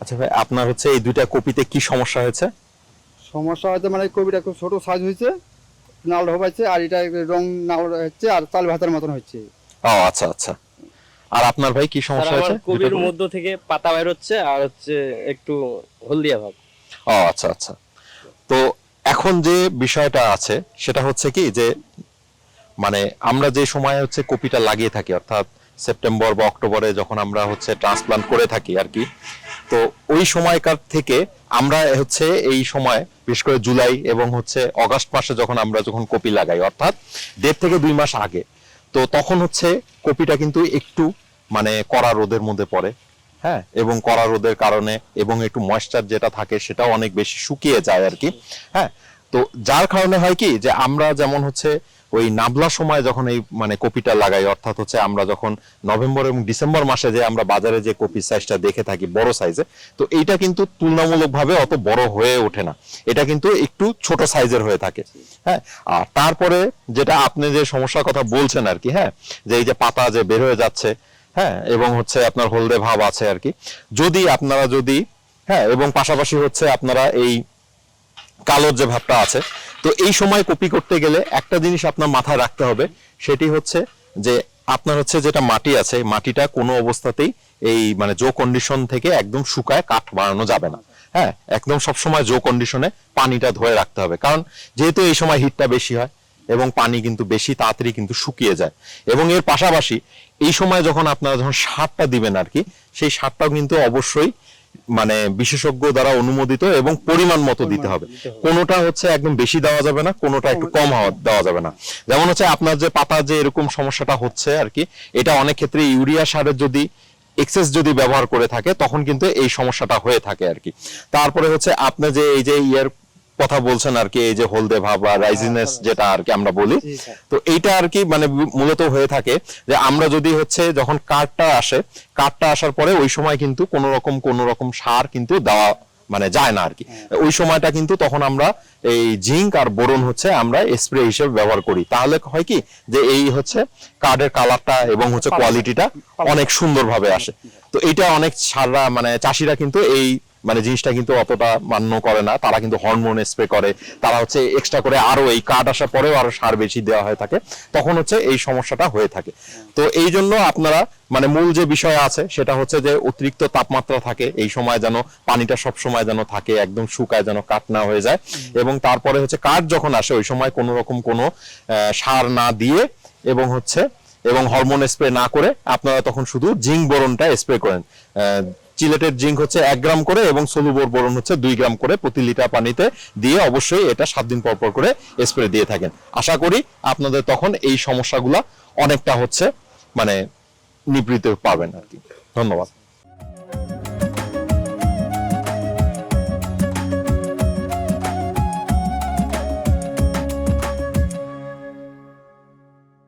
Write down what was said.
আচ্ছা ভাই আপনার হচ্ছে এই দুইটা কপিতে কি সমস্যা হয়েছে? সমস্যা হয়তো মানে কবিটা খুব ছোট সাইজ হয়েছে নাল ঢোকাইছে আর এটা রং নাল হচ্ছে আর চাল ভাতের মতন হচ্ছে। ও আচ্ছা আচ্ছা। আর আপনার ভাই কি সমস্যা হয়েছে? কবির মধ্য থেকে পাতা বের হচ্ছে আর হচ্ছে একটু হলদিয়া ভাব। ও আচ্ছা আচ্ছা। তো এখন যে বিষয়টা আছে সেটা হচ্ছে কি যে মানে আমরা যে সময় হচ্ছে কপিটা লাগিয়ে থাকি অর্থাৎ সেপ্টেম্বর বা অক্টোবরে যখন আমরা হচ্ছে ট্রান্সপ্লান্ট করে থাকি আর কি তো ওই সময়কার থেকে আমরা হচ্ছে এই সময়, বিশেষ করে জুলাই এবং হচ্ছে অগাস্ট মাসে যখন আমরা যখন কপি লাগাই, অর্থাৎ দেড় থেকে দুই মাস আগে, তো তখন হচ্ছে কপিটা কিন্তু একটু মানে কড়া রোদের মধ্যে পড়ে হ্যাঁ এবং কড়া রোদের কারণে এবং একটু ময়েশ্চার যেটা থাকে সেটাও অনেক বেশি শুকিয়ে যায় আর কি হ্যাঁ। তো যার কারণে হয় কি যে আমরা যেমন হচ্ছে ওই নাবলা সময় যখন এই মানে কপিটা লাগাই, অর্থাৎ হচ্ছে আমরা যখন নভেম্বর এবং ডিসেম্বর মাসে যে আমরা বাজারে যে কপি সাইজটা দেখে থাকি, বড় সাইজে তো এইটা কিন্তু তুলনামূলকভাবে অত বড় হয়ে ওঠে না। এটা কিন্তু একটু ছোট সাইজের হয়ে থাকে। হ্যাঁ আর তারপরে যেটা আপনি যে সমস্যার কথা বলছেন আর কি হ্যাঁ যে এই যে পাতা যে বের হয়ে যাচ্ছে হ্যাঁ এবং হচ্ছে আপনার হলদে ভাব আছে আর কি যদি আপনারা যদি হ্যাঁ এবং পাশাপাশি হচ্ছে আপনারা এই কালোর যে ভাবটা আছে। তো এই সময় কপি করতে গেলে একটা জিনিস আপনার মাথায় রাখতে হবে, সেটি হচ্ছে যে আপনার হচ্ছে যেটা মাটি আছে মাটিটা কোনো অবস্থাতেই এই মানে জো কন্ডিশন থেকে একদম শুকায় কাঠ বানানো যাবে না। হ্যাঁ একদম সবসময় জো কন্ডিশনে পানিটা ধরে রাখতে হবে। কারণ যেহেতু এই সময় হিটটা বেশি হয় এবং পানি কিন্তু বেশি তাড়াতাড়ি কিন্তু শুকিয়ে যায়। এবং এর পাশাপাশি এই সময় যখন আপনারা যখন সারটা দিবেন আর কি, সেই সারটাও কিন্তু অবশ্যই মানে বিশেষজ্ঞ দ্বারা অনুমোদিত এবং পরিমাণ মতো দিতে হবে। কোনোটা হচ্ছে একদম বেশি দেওয়া যাবে না কোনোটা একটু কম দেওয়া যাবে না। যেমন হচ্ছে আপনার যে পাতা যে এরকম সমস্যাটা হচ্ছে আর কি এটা অনেক ক্ষেত্রে ইউরিয়া সারের যদি এক্সেস যদি ব্যবহার করে থাকে তখন কিন্তু এই সমস্যাটা হয়ে থাকে আর কি। তারপরে হচ্ছে আপনি যে এই যে ইয়ের কথা বলছেন আর কি এই যে হলদে ভাব বা রাইজিনেস যেটা আর কি আমরা বলি। তো এইটা আর কি মানে মূলত হয়ে থাকে যে আমরা যদি হচ্ছে যখন কার্ডটা আসে কাঠটা আসার পরে ওই সময় কিন্তু কোন রকম কোন রকম সার কিন্তু দেওয়া মানে যায় না আর কি। ওই সময়টা কিন্তু তখন আমরা এই জিঙ্ক আর বোরন হচ্ছে আমরা স্প্রে হিসেবে ব্যবহার করি। তাহলে হয় কি যে এই হচ্ছে কার্ডের কালারটা এবং হচ্ছে কোয়ালিটিটা অনেক সুন্দরভাবে আসে। তো এটা অনেক সাররা মানে চাষিরা কিন্তু এই মানে জিনিসটা কিন্তু অতটা মান্য করে না, তারা কিন্তু হরমোন স্প্রে করে, তারা হচ্ছে এক্সট্রা করে আরও এই কার্ড আসার পরেও আরও সার বেশি দেওয়া হয়ে থাকে, তখন হচ্ছে এই সমস্যাটা হয়ে থাকে। তো এই জন্য আপনারা মানে মূল যে বিষয় আছে, সেটা হচ্ছে যে অতিরিক্ত তাপমাত্রা থাকে, এই সময় যেন পানিটা সব সময় যেন থাকে, একদম শুকায় যেন কাট না হয়ে যায় এবং তারপরে হচ্ছে কাঠ যখন আসে, ওই সময় কোনো রকম কোনো সার না দিয়ে এবং হচ্ছে, এবং হরমোন স্প্রে না করে, আপনারা তখন শুধু জিঙ্ক বোরনটা স্প্রে করেন। চিলেটের জিঙ্ক হচ্ছে এক গ্রাম করে এবং সলুবোর বোরন হচ্ছে দুই গ্রাম করে প্রতি লিটার পানিতে দিয়ে অবশ্যই এটা সাত দিন পর পর করে স্প্রে দিয়ে থাকেন। আশা করি আপনাদের তখন এই সমস্যাগুলো অনেকটা হচ্ছে মানে নিবৃত্ত পাবেন আর কি। ধন্যবাদ।